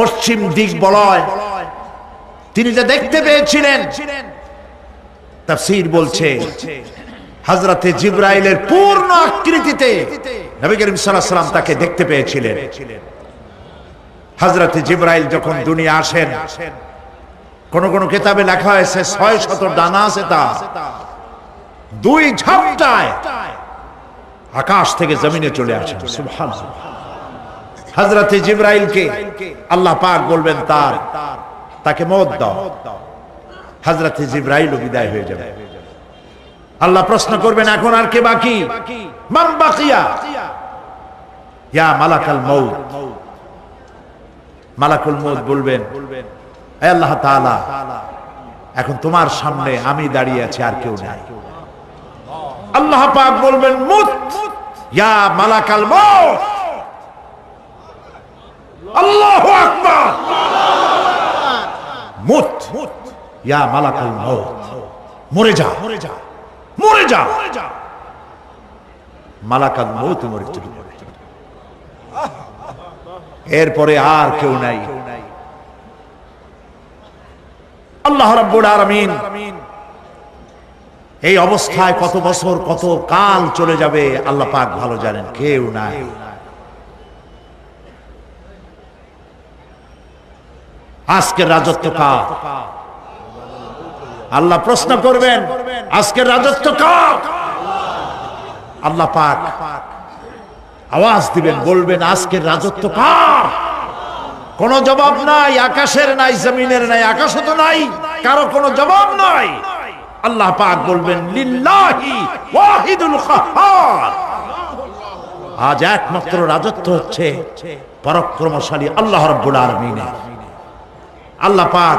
পশ্চিম দিক বলয়। তিনি যা দেখতে পেয়েছিলেন, তাফসীর বলছে, হযরতে জিব্রাইলের পূর্ণ আকৃতিতে নবী করিম সাল্লাম তাকে দেখতে পেয়েছিলেন। হযরতে জিব্রাইল যখন দুনিয়া আসেন, কোন কোন কিতাবে লেখা হয়েছে, ছয় শত ডানা আছে তা দুই ঝাপটায় আকাশ থেকে জমিনে চলে আসেন। সুবহানাল্লাহ। হযরতে জিব্রাইলকে আল্লাহ পাক বলবেন তার, তাকে মত দাও। হযরতে জিব্রাইলও বিদায় হয়ে যাবে। আল্লাহ প্রশ্ন করবেন, এখন আর কে বাকি? মান বাকিয়া? ইয়া মালাকাল মউত। মালাকুল মউত বলবেন হে আল্লাহ তাআলা, এখন তোমার সামনে আমি দাঁড়িয়ে আছি, আর কেউ নাই। আল্লাহ পাক বলবেন, মুত, ইয়া মালাকাল মউত আল্লাহু আকবার মুত ইয়া মালাকাল মরে যা। মরে যা। মরে যা মরে চলে যাবে। এরপরে আর কেউ নাই। আল্লাহ রাব্বুল আলামিন এই অবস্থায় কত বছর, কত কাল চলে যাবে আল্লাহ পাক ভালো জানেন, কেউ নাই। আজকের রাজত্ব কার? আল্লাহ প্রশ্ন করবেন, আজকের রাজত্ব আল্লাহ পাক আওয়াজ দিবেন, বলবেন, আজকের রাজত্ব কার? কোন জবাব নাই, আকাশের নাই, জমিনের নাই আকাশ তো নাই, কারও কোনো জবাব নাই। আল্লাহ পাক বলবেন আজ একমাত্র রাজত্ব হচ্ছে পরাক্রমশালী আল্লাহ রাব্বুল আল্লাহ পাক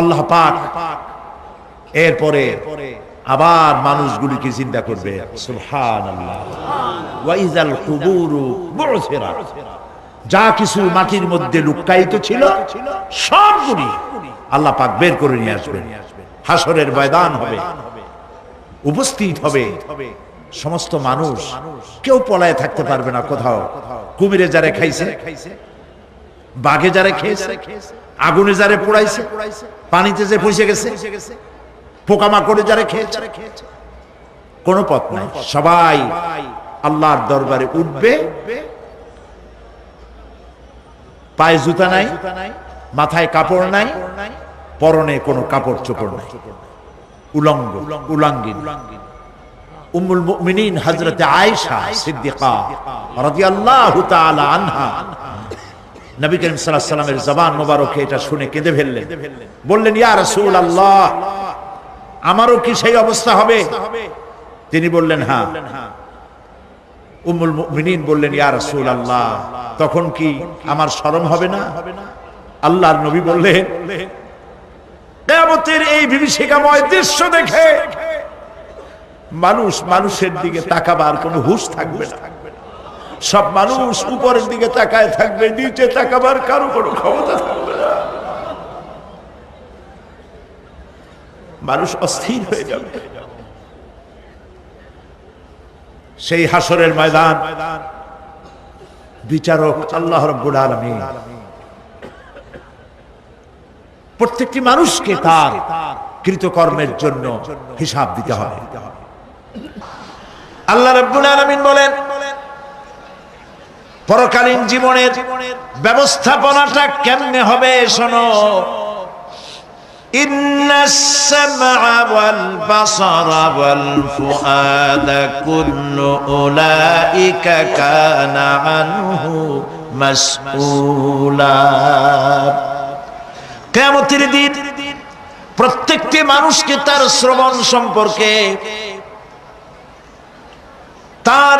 আল্লাহ পাক এরপরে আবার মানুষগুলিকে চিন্তা করবে। যা কিছু মাটির মধ্যে লুকায়িত ছিল, সবগুলি আল্লাহ পাক বের করে নিয়ে আসবেন। হাসরের ময়দান হবে, উপস্থিত হবে। সমস্ত মানুষ কেউ পলায় থাকতে পারবে না কোথাও। কুমিরে যারে খাইছে, বাঘে যারে খেয়েছে আগুনে যারে পোড়াইছে, পানিতে যে পৌঁছে গেছে, পোকামাকড়ে যারে খেয়েছে। কোনো পথ নাই। সবাই আল্লাহর দরবারে উঠবে। পায়ে জুতা নাই, মাথায় কাপড় নাই, পরনে কোনো কাপড় চোপড় নাই। উলঙ্গ, উলাঙ্গিন। উম্মুল মুমিনিন হযরতে আয়েশা সিদ্দিকা রাদিয়াল্লাহু তাআলা আনহা নবী করিম সাল্লামের জবান মোবারকে এটা শুনে কেঁদে ফেললেন। বললেন, ইয়া রাসূলুল্লাহ, আমারও কি সেই অবস্থা হবে? তিনি বললেন হ্যাঁ। উম্মুল মুমিনিন বললেন, ইয়া রাসূলুল্লাহ, তখন কি আমার শরম হবে না? আল্লাহর নবী বললেন, কিয়ামতের এই বিভীষিকাময় দৃশ্য দেখে মানুষ মানুষের দিকে তাকাবার কোনো হুশ থাকবে না। সব মানুষ উপরের দিকে তাকায় থাকবে, নিচে তাকাবার কারও কোনো ক্ষমতা থাকবে না। মানুষ অস্থির হয়ে যাবে। সেই হাসরের ময়দান। বিচারক আল্লাহ রব্বুল আলমিন। প্রত্যেকটি মানুষকে তার কৃতকর্মের জন্য হিসাব দিতে হবে। আল্লাহ রব্বুল আলমিন বলেন পরকালীন জীবনের ব্যবস্থাপনাটা কেমনে হবে শোনো إن السمع والبصر والفؤاد كل أولئك كان عنه مسؤولا কেমতের দিন প্রত্যেকটি মানুষকে তার শ্রবণ সম্পর্কে তার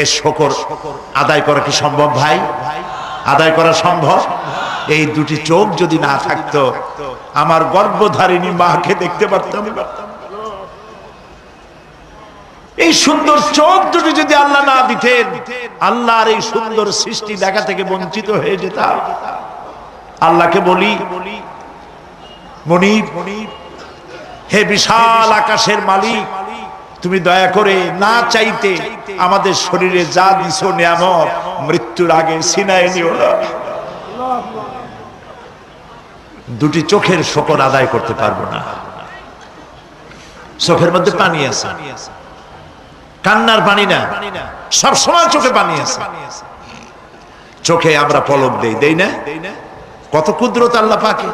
এর শকর আদায় করা কি সম্ভব ভাই? আদায় করা সম্ভব? এই দুটি চোখ যদি না থাকতো, আমার গর্ভধারিণী মাকে দেখতে পারতাম এই সুন্দর চোখ দুটি যদি আল্লাহ না দিতেন, আল্লাহর এই সুন্দর সৃষ্টি দেখা থেকে বঞ্চিত হয়ে যেতাম। আল্লাহকে বলি, মনিব, হে বিশাল আকাশের মালিক তুমি দয়া করে না চাইতে আমাদের শরীরে যা দিছো নিয়ামত, মৃত্যুর আগে সিনায় নিও না। দুটি চোখের শকর আদায় করতে পারব না। চোখের মধ্যে পানি আছে। কান্নার পানি না। সব সময় চোখে পানি আছে। চোখে আমরা পলক দেই দেই না? কত কুদরত আল্লাহ পাকে।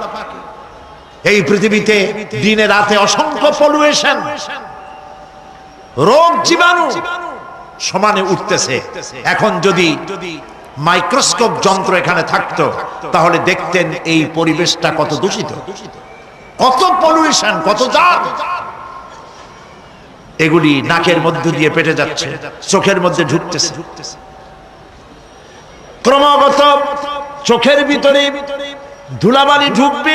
এই পৃথিবীতে দিনে রাতে অসংখ্য পলুয়েশন রোগ জীবাণু সমানে উঠতেছে। এখন যদি মাইক্রোস্কোপ যন্ত্র এখানে থাকতো, তাহলে দেখতেন এই পরিবেশটা কত দূষিত। কত পলিউশন, কত জাত এগুলি নাকের মধ্য দিয়ে পেটে যাচ্ছে, চোখের মধ্যে ঢুকতেছে। ক্রমাগত চোখের ভিতরে ধুলাবালি ঢুকবে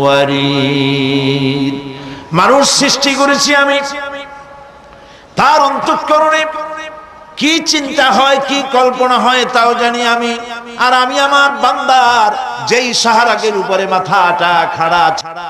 ওয়ারিদ। মানুষ সৃষ্টি করেছি আমি। তার অন্তঃকরণে কি চিন্তা হয়, কি কল্পনা হয়, তাও জানি আমি। আর আমি আমার বান্দার যেই সাহারাকের উপরে মাথাটা খাড়া, ছাড়া